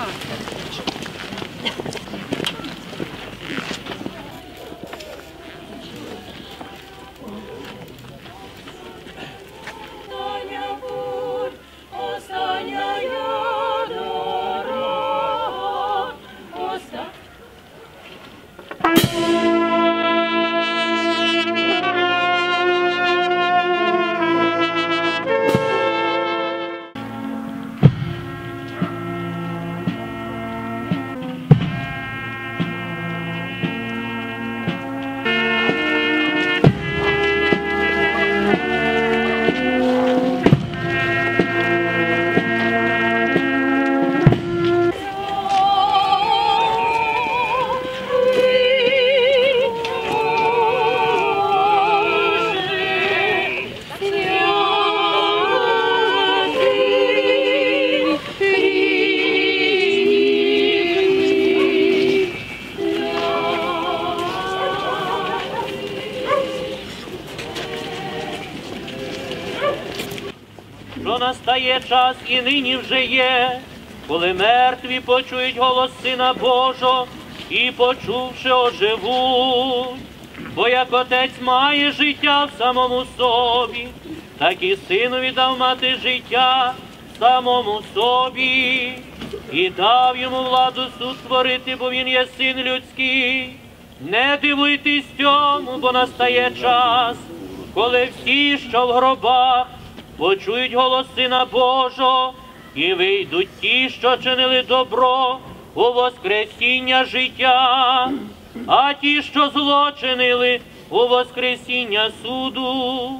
ちょっと待って。Що настає час і нині вже є, коли мертві почують голос Сина Божого і, почувши, оживуть. Бо як отець має життя в самому собі, так і синові дав мати життя самому собі, і дав йому владу суд творити, бо він є син людський. Не дивуйтесь цьому, бо настає час, коли всі, що в гробах, почують голос Сина Божого, і вийдуть ті, що чинили добро у воскресіння життя, а ті, що зло чинили у воскресіння суду.